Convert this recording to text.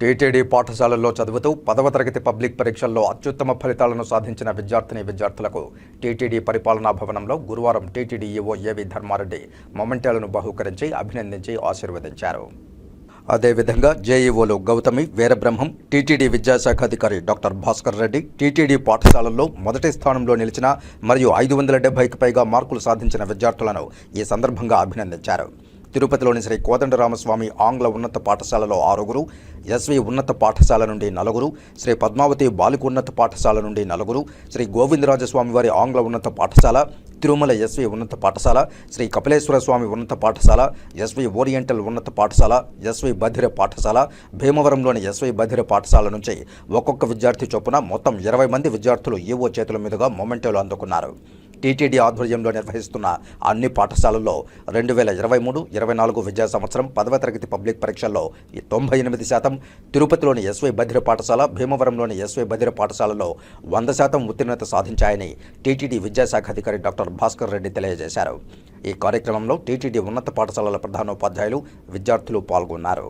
TTD పాఠశాలల్లో చదువుతూ పదవ తరగతి పబ్లిక్ పరీక్షల్లో అత్యుత్తమ ఫలితాలను సాధించిన విద్యార్థిని విద్యార్థులకు టీటీడీ పరిపాలనా భవనంలో గురువారం టీటీడీ ఈవో ఏవి ధర్మారెడ్డి మొమెంటాలను బహూకరించి అభినందించి ఆశీర్వదించారు. అదేవిధంగా జేఈఓలు గౌతమి వీరబ్రహ్మం టీటీడీ విద్యాశాఖ అధికారి డాక్టర్ భాస్కర్ రెడ్డి టీటీడీ పాఠశాలల్లో మొదటి స్థానంలో నిలిచిన మరియు ఐదు వందల డెబ్బైకి పైగా మార్కులు సాధించిన విద్యార్థులను ఈ సందర్భంగా అభినందించారు. తిరుపతిలోని శ్రీ కోదండరామస్వామి ఆంగ్ల ఉన్నత పాఠశాలలో ఆరుగురు ఎస్వి ఉన్నత పాఠశాల నుండి నలుగురు శ్రీ పద్మావతి బాలికోన్నత పాఠశాల నుండి నలుగురు శ్రీ గోవిందరాజస్వామి వారి ఆంగ్ల ఉన్నత పాఠశాల తిరుమల ఎస్వి ఉన్నత పాఠశాల శ్రీ కపిలేశ్వర స్వామి ఉన్నత పాఠశాల ఎస్వి ఓరియంటల్ ఉన్నత పాఠశాల ఎస్వి బధిర పాఠశాల భీమవరంలోని ఎస్వి బధిర పాఠశాల నుంచి ఒక్కొక్క విద్యార్థి చొప్పున మొత్తం ఇరవై మంది విద్యార్థులు ఈవో చేతుల మీదుగా మొమెంటోలు అందుకున్నారు. టీటీడీ ఆధ్వర్యంలో నిర్వహిస్తున్న అన్ని పాఠశాలల్లో రెండు వేల ఇరవై మూడు ఇరవై నాలుగు విద్యా సంవత్సరం పదవ తరగతి పబ్లిక్ పరీక్షల్లో తొంభై ఎనిమిది శాతం తిరుపతిలోని ఎస్వై బధిర పాఠశాల భీమవరంలోని ఎస్వై భద్ర పాఠశాలలో వంద శాతం ఉత్తీర్ణత సాధించాయని టీటీడీ విద్యాశాఖ అధికారి డాక్టర్ భాస్కర్ రెడ్డి తెలియజేశారు. ఈ కార్యక్రమంలో టీటీడీ ఉన్నత పాఠశాలల ప్రధానోపాధ్యాయులు విద్యార్థులు పాల్గొన్నారు.